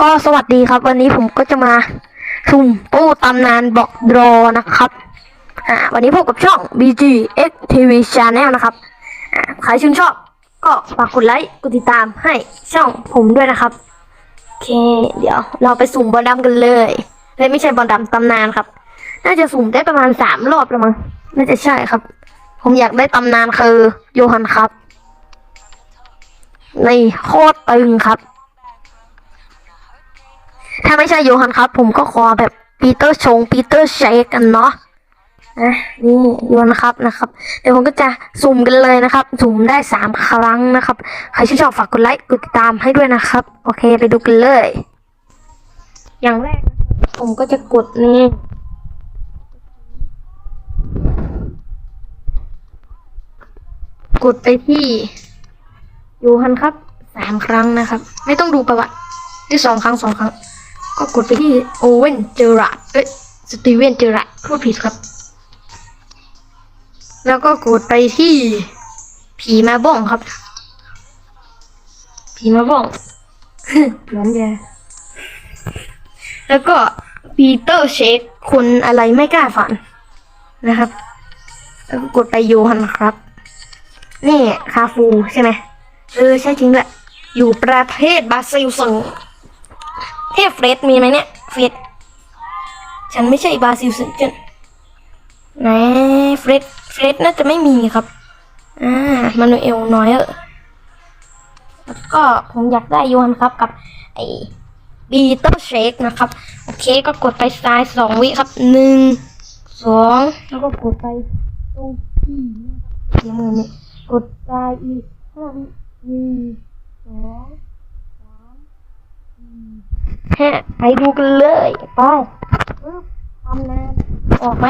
ก็สวัสดีครับ วันนี้ผมก็จะมาสุ่มตู้ตำนานบอกดรอนะครับอ่าวันนี้พบกับช่อง BGX TV Channel นะครับอ่าใครชื่นชอบ ก็ฝากกดไลค์กดติดตามให้ช่องผมด้วยนะครับโอเค เดี๋ยวเราไปสุ่มบอลดำกันเลยเฮ้ยไม่ใช่บอลดำตำนานครับ น่าจะสุ่มได้ประมาณสามรอบแล้วมั้งน่าจะใช่ครับ ผมอยากได้ตำนานคือโยฮันครับในโคตรตึงครับ ถ้าไม่ใช่โยฮันครับ ผมก็ขอแบบปีเตอร์ชงปีเตอร์เชคกันเนาะนะนี่โยฮันครับนะครับ เดี๋ยวผมก็จะสุ่มกันเลยนะครับ สุ่มได้สามครั้งนะครับ ใครชื่นชอบฝากกดไลค์กดติดตามให้ด้วยนะครับ โอเคไปดูกันเลย อย่างแรก ผมก็จะกดนี่กดไปที่โยฮันครับสามครั้งนะครับ ไม่ต้องดูประวัติที่สองครั้งสองครั้ง ก็กดไปที่โอเวนเจอราดเอ้ยสตีเวนเจอราดพูดผิดครับ แล้วก็กดไปที่ผีมาบ้องครับ ผีมาบ้องเหมือนแกแล้วก็ปีเตอร์เชคคนอะไรไม่กล้าฝันนะครับ แล้วก็กดไปโยฮันครับ นี่คาฟูใช่ไหมเออใช่จริงด้วยอยู่ประเทศบราซิลสัง เทพเฟรดมีไหมเนี่ยเฟรดฉันไม่ใช่บาซิลสังกันไหนเฟรดเฟรดน่าจะไม่มีครับอ่ามานูเอลน้อยเออแล้วก็ผมอยากได้โยฮันครับกับ ไอ้บีเตอร์เชคนะครับ โอเคก็กดไปซ้ายสองวิครับหนึ่งสองแล้วก็กดไปตรงที่เสียมือนี่กดซ้ายอีกห้าวิหนึ่งสอง สี่ห้าไปดูกันเลยไปปึ๊บทำนานออกไหม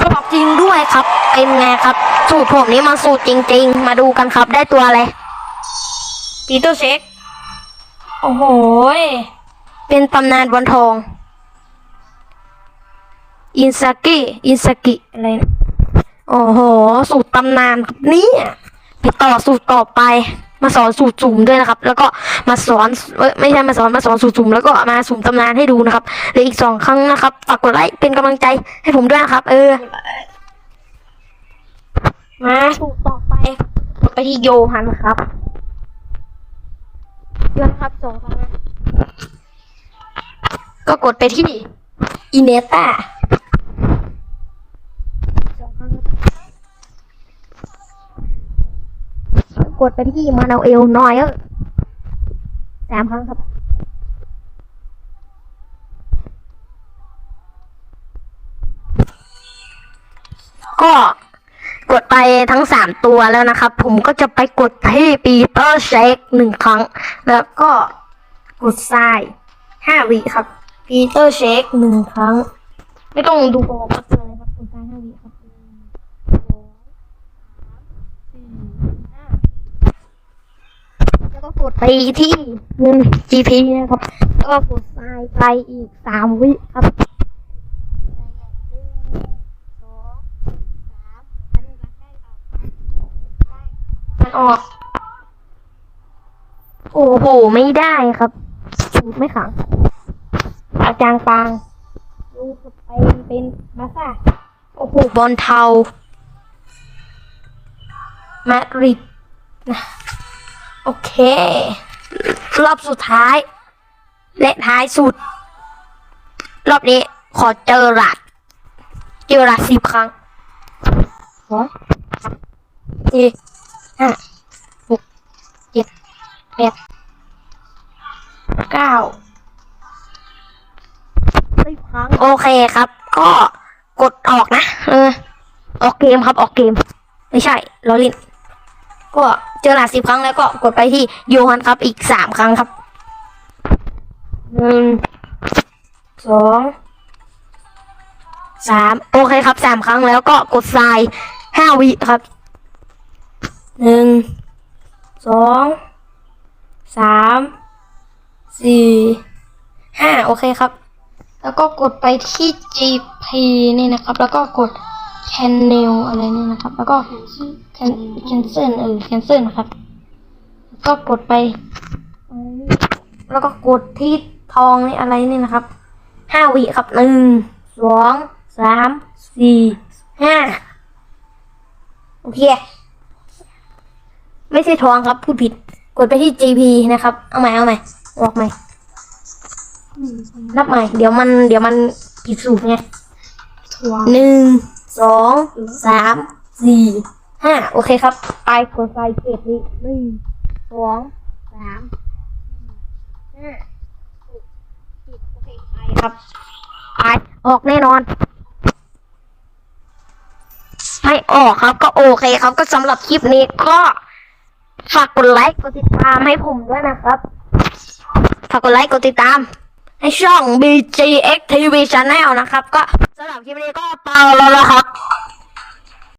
ออกจริงด้วยครับเป็นไงครับ สูตรผมนี้มาสูตรจริง ๆ มาดูกันครับได้ตัวอะไรปีเตอร์เช็คโอ้โหยเป็นตำนานบนทอง อินซากิอินซากิอะไรนะโอ้โห สูตรตำนานครับเนี่ยไปต่อสูตรต่อไป มาสอนสูตรสุ่มด้วยนะครับ แล้วก็มาสอนไม่ใช่มาสอนมาสอนสูตรสุ่มแล้วก็มาสุ่มตำนานให้ดูนะครับเหลืออีกสองครั้งนะครับฝากกดไลค์เป็นกำลังใจให้ผมด้วยนะครับ เออ มาสูตรต่อไปกดไปที่โยฮันครับโยฮันครับสองครั้งนะก็กดไปที่อินเนต้าสองครั้งครับ กดไปที่มานาเอลน้อยเออสามครั้งครับ ก็กดไปทั้งสามตัวแล้วนะครับ ผมก็จะไปกดที่ปีเตอร์เชคหนึ่งครั้ง แล้วก็กดทรายห้าวิครับปีเตอร์เชคหนึ่งครั้ง ไม่ต้องดูโปรโมทเลยครับกดทรายห้าวิครับหนึ่งสองสามสี่ห้าแล้ว ก็กดไปที่เงิน GP นะครับ แล้วก็กดทรายไปอีกสามวิครับมันออก โอ้โห ไม่ได้ครับสูตรไม่ขังอาจางปางลูกไปเป็นมาซ่าโอ้โห บอลเทามาดริดนะ โอเค รอบสุดท้าย และท้ายสุด รอบนี้ ขอเจอรัดเจอรัดสิบครั้งสองสี่ห้าหกเจ็ดแปดเก้าสิบครั้ง โอเคครับ ก็กดออกนะ เออ ออกเกมครับ ออกเกม ไม่ใช่ลอลิน ก็เจอหลาสิบครั้งแล้วก็กดไปที่โยฮันครับอีกสามครั้งครับหนึ่งสองสามโอเคครับสามครั้งแล้วก็กดทรายห้าวิครับหนึ่งสองสามสี่ห้าโอเคครับ แล้วก็กดไปที่ GP นี่นะครับ แล้วก็กด cancel อะไรนี่นะครับ แล้วก็ can- cancel เออ cancel นะครับ ก็กดไป แล้วก็กดที่ทองนี่อะไรนี่นะครับห้าวิครับหนึ่งสองสามสี่ห้าโอเค ไม่ใช่ทองครับพูดผิด กดไปที่ GP นะครับ เอาใหม่เอาใหม่บอกใหม่นับใหม่ เดี๋ยวมัน เดี๋ยวมันผิดสูตรไงหนึ่ง สองสามสี่ห้าโอเคครับไปกดไฟเก็บนี้หนึ่งสองสามห้าหกเจ็ดโอเคไปครับไปออกแน่นอนไม่ออกครับก็โอเคครับก็สำหรับคลิปนี้ก็ฝากกดไลค์กดติดตามให้ผมด้วยนะครับฝากกดไลค์กดติดตาม ให้ช่อง BGX TV Channel นะครับก็ สำหรับคลิปนี้ก็เปล่าแล้วนะครับ